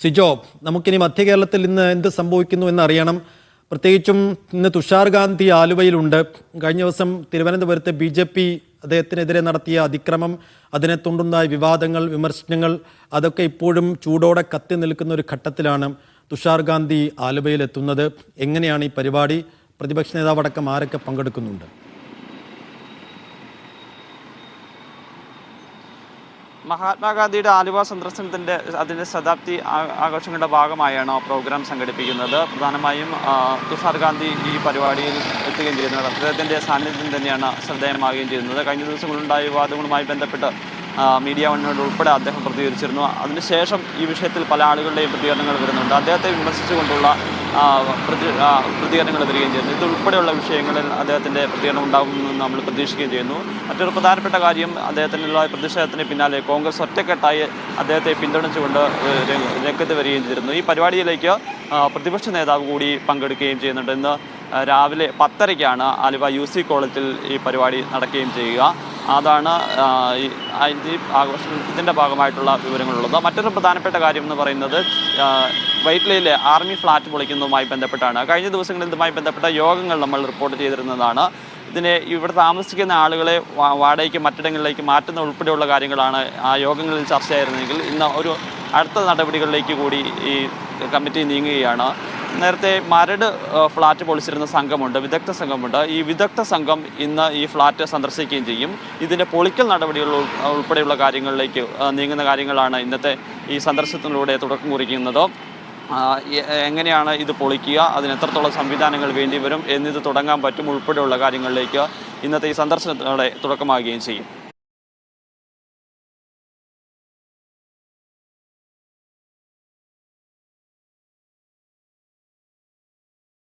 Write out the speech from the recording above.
സിജോ നമുക്കിനി മധ്യ കേരളത്തിൽ ഇന്ന് എന്ത് സംഭവിക്കുന്നു എന്നറിയണം. പ്രത്യേകിച്ചും ഇന്ന് തുഷാർ ഗാന്ധി ആലുവയിലുണ്ട്. കഴിഞ്ഞ ദിവസം തിരുവനന്തപുരത്ത് ബി ജെ പി അദ്ദേഹത്തിനെതിരെ നടത്തിയ അതിക്രമം അതിനെ തുടർന്നുണ്ടായ വിവാദങ്ങൾ വിമർശനങ്ങൾ അതൊക്കെ ഇപ്പോഴും ചൂടോടെ കത്തി നിൽക്കുന്ന ഒരു ഘട്ടത്തിലാണ് തുഷാർ ഗാന്ധി ആലുവയിലെത്തുന്നത്. എങ്ങനെയാണ് ഈ പരിപാടി? പ്രതിപക്ഷ നേതാവടക്കം ആരൊക്കെ പങ്കെടുക്കുന്നുണ്ട്? മഹാത്മാഗാന്ധിയുടെ ആലുവ സന്ദർശനത്തിന്റെ അതിന്റെ ശതാബ്ദി ആഘോഷങ്ങളുടെ ഭാഗമായാണ് പ്രോഗ്രാം സംഘടിപ്പിക്കുന്നത്. പ്രധാനമായും തുഷാർ ഗാന്ധി ഈ പരിപാടിയിൽ എത്തുകയും ചെയ്യുന്നത് അദ്ദേഹത്തിന്റെ സാന്നിധ്യം തന്നെയാണ് ശ്രദ്ധേയമാകുകയും ചെയ്യുന്നത്. കഴിഞ്ഞ ദിവസങ്ങളുണ്ടായ വിവാദങ്ങളുമായി ബന്ധപ്പെട്ട് മീഡിയ വണ്ണിനോട് ഉൾപ്പെടെ അദ്ദേഹം പ്രതികരിച്ചിരുന്നു. അതിനുശേഷം ഈ വിഷയത്തിൽ പല ആളുകളുടെയും പ്രതികരണങ്ങൾ വരുന്നുണ്ട്. അദ്ദേഹത്തെ വിമർശിച്ചുകൊണ്ടുള്ള പ്രതികരണങ്ങൾ വരികയും ചെയ്യുന്നു. ഇതുൾപ്പെടെയുള്ള വിഷയങ്ങളിൽ അദ്ദേഹത്തിന്റെ പ്രതികരണം ഉണ്ടാകുമെന്ന് നമ്മൾ പ്രതീക്ഷിക്കുകയും ചെയ്യുന്നു. മറ്റൊരു പ്രധാനപ്പെട്ട കാര്യം അദ്ദേഹത്തിനുള്ള പ്രതിഷേധത്തിന് പിന്നാലെ കോൺഗ്രസ് ഒറ്റക്കെട്ടായി അദ്ദേഹത്തെ പിന്തുണച്ചുകൊണ്ട് രംഗത്ത് വരികയും ചെയ്തിരുന്നു. ഈ പരിപാടിയിലേക്ക് പ്രതിപക്ഷ നേതാവ് കൂടി പങ്കെടുക്കുകയും ചെയ്യുന്നുണ്ട്. ഇന്ന് രാവിലെ പത്തരയ്ക്കാണ് ആലുവ യു സി കോളേജിൽ ഈ പരിപാടി നടക്കുകയും ചെയ്യുക. അതാണ് ഈ ആഘോഷത്തിന്റെ ഭാഗമായിട്ടുള്ള വിവരങ്ങളുള്ളത്. മറ്റൊരു പ്രധാനപ്പെട്ട കാര്യം എന്ന് പറയുന്നത് വൈറ്റ്ലയിലെ ആർമി ഫ്ലാറ്റ് പൊളിക്കുന്നതുമായി ബന്ധപ്പെട്ടാണ്. കഴിഞ്ഞ ദിവസങ്ങളിൽ ഇതുമായി ബന്ധപ്പെട്ട യോഗങ്ങൾ നമ്മൾ റിപ്പോർട്ട് ചെയ്തിരുന്നതാണ്. ഇതിനെ ഇവിടെ താമസിക്കുന്ന ആളുകളെ വാടകയ്ക്ക് മറ്റിടങ്ങളിലേക്ക് മാറ്റുന്ന ഉൾപ്പെടെയുള്ള കാര്യങ്ങളാണ് ആ യോഗങ്ങളിൽ ചർച്ചയായിരുന്നെങ്കിൽ ഇന്ന് ഒരു അടുത്ത നടപടികളിലേക്ക് കൂടി ഈ കമ്മിറ്റി നീങ്ങുകയാണ്. നേരത്തെ മരട് ഫ്ലാറ്റ് പൊളിച്ചിരുന്ന സംഘമുണ്ട് വിദഗ്ധ സംഘമുണ്ട്. ഈ വിദഗ്ധ സംഘം ഇന്ന് ഈ ഫ്ലാറ്റ് സന്ദർശിക്കുകയും ചെയ്യും. ഇതിന്റെ പൊളിക്കൽ നടപടികൾ ഉൾപ്പെടെയുള്ള കാര്യങ്ങളിലേക്ക് നീങ്ങുന്ന കാര്യങ്ങളാണ് ഇന്നത്തെ ഈ സന്ദർശനത്തിലൂടെ തുടക്കം കുറിക്കുന്നത്. എങ്ങനെയാണ് ഇത് പൊളിക്കുക? അതിന് എത്രത്തോളം സംവിധാനങ്ങൾ വേണ്ടി വരും? എന്നിത് തുടങ്ങാൻ പറ്റും? ഉൾപ്പെടെയുള്ള കാര്യങ്ങളിലേക്ക് ഇന്നത്തെ ഈ സന്ദർശനത്തോടെ തുടക്കമാകുകയും ചെയ്യും.